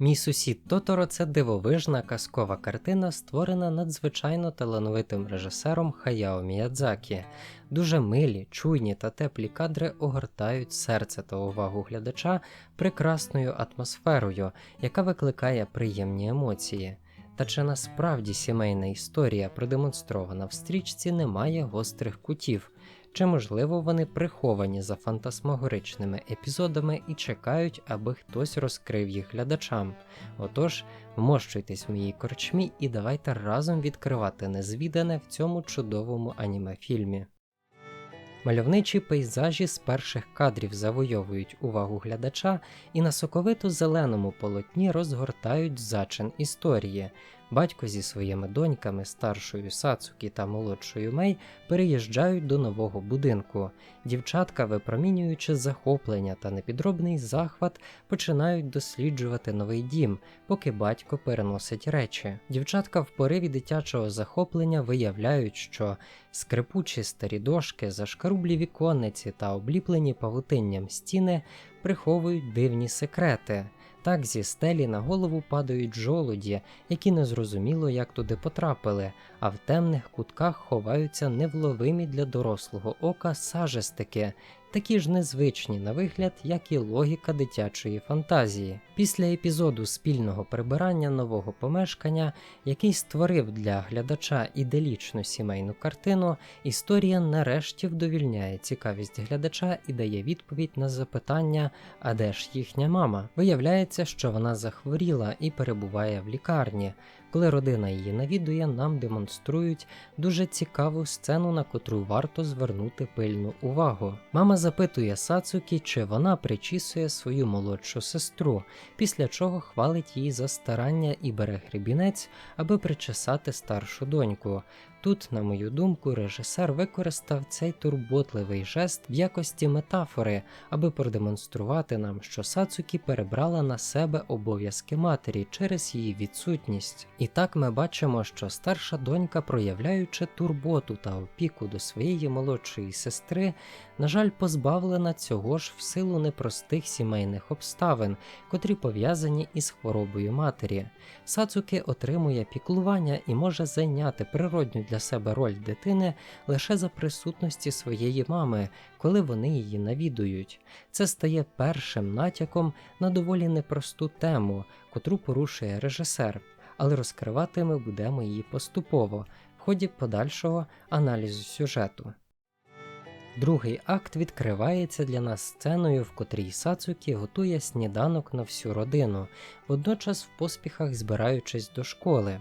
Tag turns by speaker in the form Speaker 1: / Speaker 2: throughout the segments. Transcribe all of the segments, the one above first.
Speaker 1: Мій сусід Тоторо це дивовижна казкова картина, створена надзвичайно талановитим режисером Хаяо Міядзакі. Дуже милі, чуйні та теплі кадри огортають серце та увагу глядача прекрасною атмосферою, яка викликає приємні емоції. Та чи насправді сімейна історія, продемонстрована в стрічці, не має гострих кутів? Чи можливо вони приховані за фантасмагоричними епізодами і чекають, аби хтось розкрив їх глядачам? Отож, вмощуйтесь в моїй корчмі і давайте разом відкривати незвідане в цьому чудовому аніме-фільмі. Мальовничі пейзажі з перших кадрів завойовують увагу глядача і на соковито зеленому полотні розгортають зачин історії. Батько зі своїми доньками, старшою Сацукі та молодшою Мей, переїжджають до нового будинку. Дівчатка, випромінюючи захоплення та непідробний захват, починають досліджувати новий дім, поки батько переносить речі. Дівчатка в пориві дитячого захоплення виявляють, що скрипучі старі дошки, зашкарублі віконниці та обліплені павутинням стіни приховують дивні секрети. Так зі стелі на голову падають жолуді, які незрозуміло як туди потрапили, а в темних кутках ховаються невловимі для дорослого ока сажестики, такі ж незвичні на вигляд, як і логіка дитячої фантазії. Після епізоду спільного прибирання нового помешкання, який створив для глядача іделічну сімейну картину, історія нарешті вдовільняє цікавість глядача і дає відповідь на запитання, а де ж їхня мама? Виявляється, що вона захворіла і перебуває в лікарні. Коли родина її навідує, нам демонструють дуже цікаву сцену, на котру варто звернути пильну увагу. Мама запитує Сацукі, чи вона причісує свою молодшу сестру, після чого хвалить її за старання і бере гребінець, аби причесати старшу доньку. Тут, на мою думку, режисер використав цей турботливий жест в якості метафори, аби продемонструвати нам, що Сацукі перебрала на себе обов'язки матері через її відсутність. І так ми бачимо, що старша донька, проявляючи турботу та опіку до своєї молодшої сестри, на жаль, позбавлена цього ж в силу непростих сімейних обставин, котрі пов'язані із хворобою матері. Сацуки отримує піклування і може зайняти природню для себе роль дитини лише за присутності своєї мами, коли вони її навідують. Це стає першим натяком на доволі непросту тему, котру порушує режисер, але розкривати ми будемо її поступово в ході подальшого аналізу сюжету. Другий акт відкривається для нас сценою, в котрій Сацукі готує сніданок на всю родину, водночас в поспіхах збираючись до школи.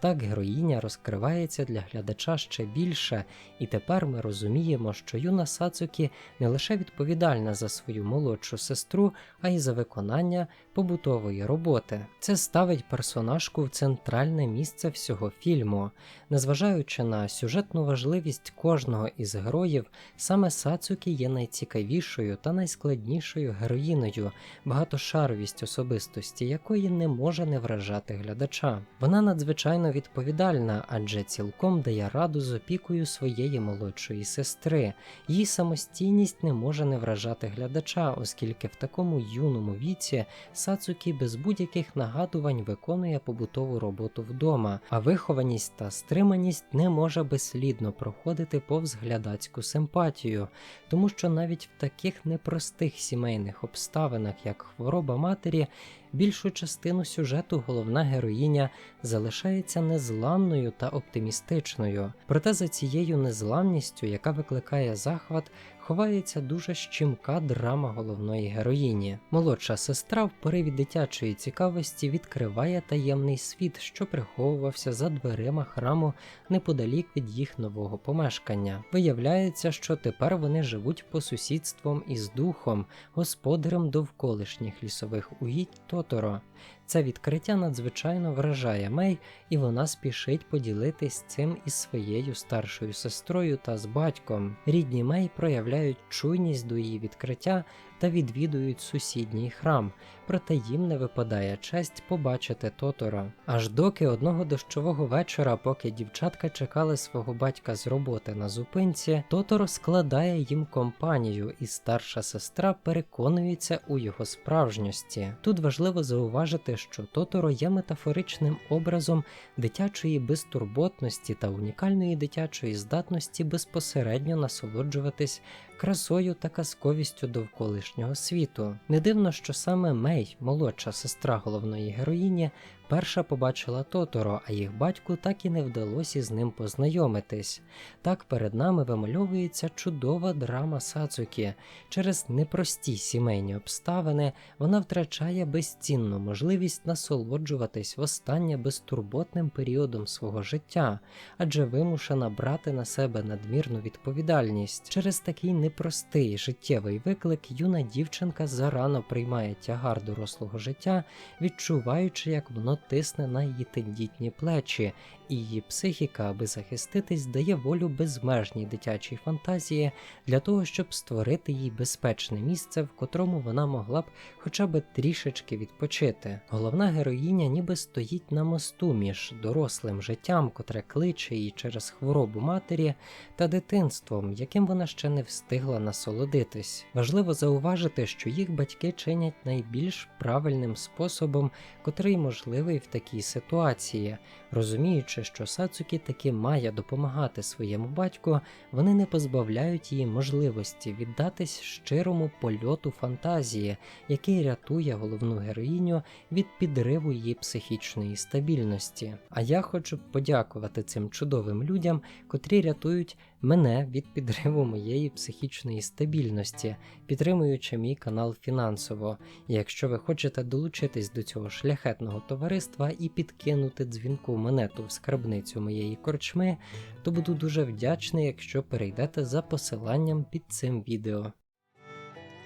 Speaker 1: Так героїня розкривається для глядача ще більше, і тепер ми розуміємо, що юна Сацукі не лише відповідальна за свою молодшу сестру, а й за виконання побутової роботи. Це ставить персонажку в центральне місце всього фільму. Незважаючи на сюжетну важливість кожного із героїв, саме Сацукі є найцікавішою та найскладнішою героїною, багатошаровість особистості якої не може не вражати глядача. Вона надзвичайно відповідальна, адже цілком дає раду з опікою своєї молодшої сестри. Її самостійність не може не вражати глядача, оскільки в такому юному віці Сацукі без будь-яких нагадувань виконує побутову роботу вдома, а вихованість та стриманість не може безслідно проходити повз глядацьку симпатію, тому що навіть в таких непростих сімейних обставинах, як хвороба матері, більшу частину сюжету головна героїня залишається незламною та оптимістичною. Проте за цією незламністю, яка викликає захват, ховається дуже щімка драма головної героїні. Молодша сестра в пориві дитячої цікавості відкриває таємний світ, що приховувався за дверима храму неподалік від їх нового помешкання. Виявляється, що тепер вони живуть по сусідством із духом, господарем довколишніх лісових угідь Тоторо. Це відкриття надзвичайно вражає Мей, і вона спішить поділитись цим із своєю старшою сестрою та з батьком. Рідні Мей проявляють чуйність до її відкриття, та відвідують сусідній храм, проте їм не випадає честь побачити Тоторо. Аж доки одного дощового вечора, поки дівчатка чекали свого батька з роботи на зупинці, Тоторо складає їм компанію, і старша сестра переконується у його справжньості. Тут важливо зауважити, що Тоторо є метафоричним образом дитячої безтурботності та унікальної дитячої здатності безпосередньо насолоджуватись красою та казковістю довколишнього світу. Не дивно, що саме Мей, молодша сестра головної героїні, перша побачила Тоторо, а їх батьку так і не вдалося з ним познайомитись. Так перед нами вимальовується чудова драма Сацукі. Через непрості сімейні обставини вона втрачає безцінну можливість насолоджуватись востаннє безтурботним періодом свого життя, адже вимушена брати на себе надмірну відповідальність. Через такий непростий життєвий виклик юна дівчинка зарано приймає тягар дорослого життя, відчуваючи, як воно тисне на її тендітні плечі, і її психіка, аби захиститись, дає волю безмежній дитячій фантазії для того, щоб створити їй безпечне місце, в котрому вона могла б хоча б трішечки відпочити. Головна героїня ніби стоїть на мосту між дорослим життям, котре кличе її через хворобу матері, та дитинством, яким вона ще не встигла насолодитись. Важливо зауважити, що їх батьки чинять найбільш правильним способом, котрий можливий в такій ситуації, розуміючи, що Сацукі таки має допомагати своєму батьку, вони не позбавляють її можливості віддатись щирому польоту фантазії, який рятує головну героїню від підриву її психічної стабільності. А я хочу подякувати цим чудовим людям, котрі рятують мене від підриву моєї психічної стабільності, підтримуючи мій канал фінансово. І якщо ви хочете долучитись до цього шляхетного товариства і підкинути дзвінку монету в скарбницю моєї корчми, то буду дуже вдячний, якщо перейдете за посиланням під цим відео.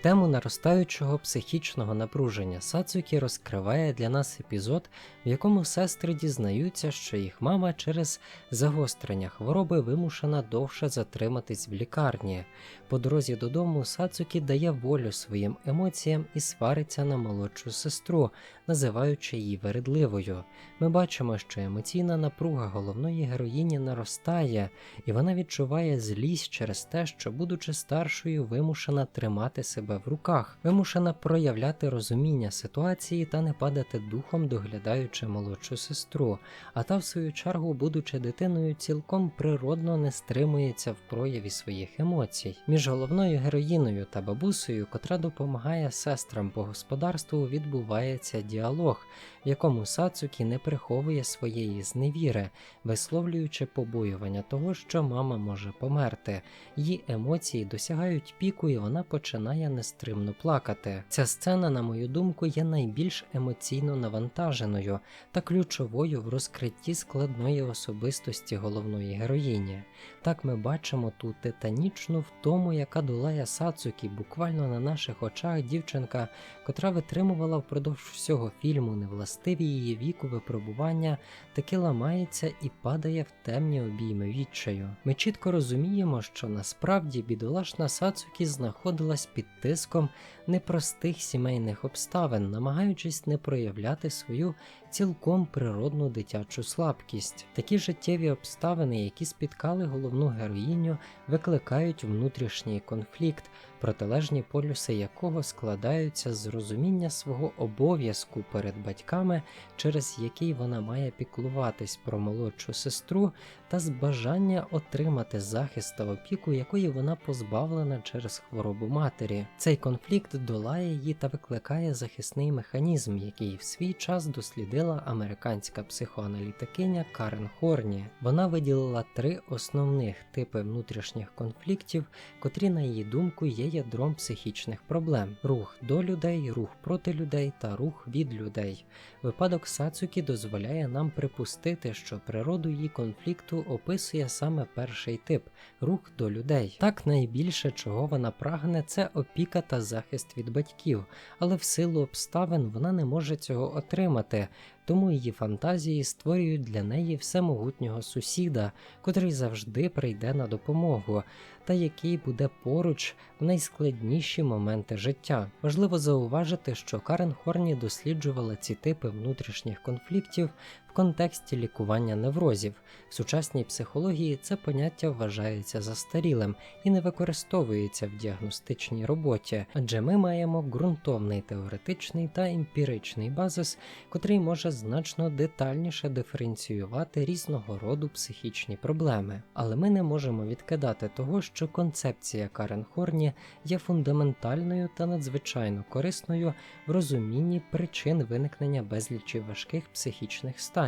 Speaker 1: Тему наростаючого психічного напруження Сацукі розкриває для нас епізод, в якому сестри дізнаються, що їх мама через загострення хвороби вимушена довше затриматись в лікарні. По дорозі додому Сацукі дає волю своїм емоціям і свариться на молодшу сестру, називаючи її вередливою. Ми бачимо, що емоційна напруга головної героїні наростає, і вона відчуває злість через те, що, будучи старшою, вимушена тримати себе в руках, вимушена проявляти розуміння ситуації та не падати духом, доглядаючи молодшу сестру, а та, в свою чергу, будучи дитиною, цілком природно не стримується в прояві своїх емоцій. Між головною героїною та бабусею, котра допомагає сестрам по господарству, відбувається діалог, в якому Сацукі не приховує своєї зневіри, висловлюючи побоювання того, що мама може померти. Її емоції досягають піку, і вона починає нестримно плакати. Ця сцена, на мою думку, є найбільш емоційно навантаженою та ключовою в розкритті складної особистості головної героїні. Так ми бачимо ту титанічну втому, яка долає Сацукі, буквально на наших очах дівчинка, котра витримувала впродовж всього фільму невластиві її віку випробування, таки ламається і падає в темні обійми відчаю. Ми чітко розуміємо, що насправді бідолашна Сацукі знаходилась під тиском непростих сімейних обставин, намагаючись не проявляти свою цілком природну дитячу слабкість. Такі життєві обставини, які спіткали головну героїню, викликають внутрішній конфлікт, протилежні полюси якого складаються з розуміння свого обов'язку перед батьками, через який вона має піклуватись про молодшу сестру, та з бажання отримати захист та опіку, якої вона позбавлена через хворобу матері. Цей конфлікт долає її та викликає захисний механізм, який в свій час дослідила американська психоаналітикиня Карен Хорні. Вона виділила три основних типи внутрішніх конфліктів, котрі, на її думку, є ядром психічних проблем: рух до людей, рух проти людей та рух від людей. Випадок Сацукі дозволяє нам припустити, що природу її конфлікту описує саме перший тип рух до людей. Так найбільше чого вона прагне, це опіка та захист від батьків, але в силу обставин вона не може цього отримати, тому її фантазії створюють для неї всемогутнього сусіда, котрий завжди прийде на допомогу, та який буде поруч в найскладніші моменти життя. Важливо зауважити, що Карен Хорні досліджувала ці типи внутрішніх конфліктів в контексті лікування неврозів. В сучасній психології це поняття вважається застарілим і не використовується в діагностичній роботі, адже ми маємо ґрунтовний теоретичний та емпіричний базис, котрий може значно детальніше диференціювати різного роду психічні проблеми. Але ми не можемо відкидати того, що концепція Карен Хорні є фундаментальною та надзвичайно корисною в розумінні причин виникнення безлічі важких психічних станів.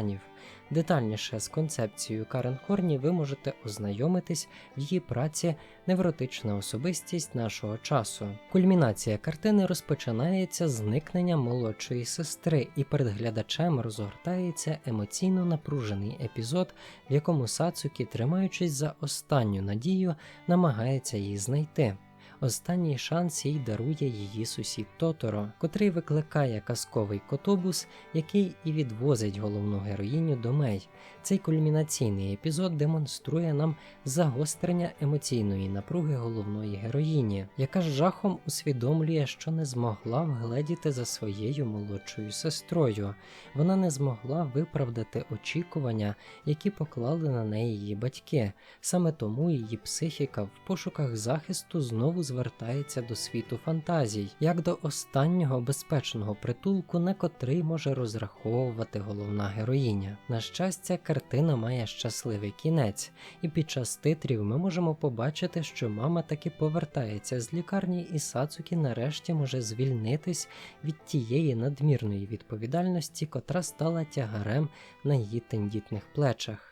Speaker 1: Детальніше з концепцією Карен Хорні ви можете ознайомитись в її праці Невротична особистість нашого часу. Кульмінація картини розпочинається з зникненням молодшої сестри, і перед глядачем розгортається емоційно напружений епізод, в якому Сацукі, тримаючись за останню надію, намагається її знайти. Останній шанс їй дарує її сусід Тоторо, котрий викликає казковий котобус, який і відвозить головну героїню до Мей. Цей кульмінаційний епізод демонструє нам загострення емоційної напруги головної героїні, яка з жахом усвідомлює, що не змогла вгледіти за своєю молодшою сестрою. Вона не змогла виправдати очікування, які поклали на неї її батьки. Саме тому її психіка в пошуках захисту знову звертається до світу фантазій, як до останнього безпечного притулку, на котрий може розраховувати головна героїня. На щастя, картина має щасливий кінець, і під час титрів ми можемо побачити, що мама таки повертається з лікарні, і Сацукі нарешті може звільнитись від тієї надмірної відповідальності, котра стала тягарем на її тендітних плечах.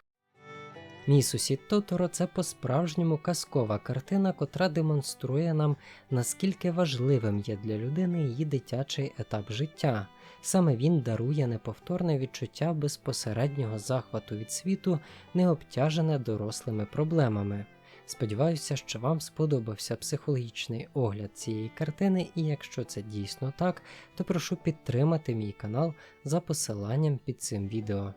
Speaker 1: Мій сусід Тоторо це по-справжньому казкова картина, котра демонструє нам, наскільки важливим є для людини її дитячий етап життя. Саме він дарує неповторне відчуття безпосереднього захвату від світу, не обтяжене дорослими проблемами. Сподіваюся, що вам сподобався психологічний огляд цієї картини, і якщо це дійсно так, то прошу підтримати мій канал за посиланням під цим відео.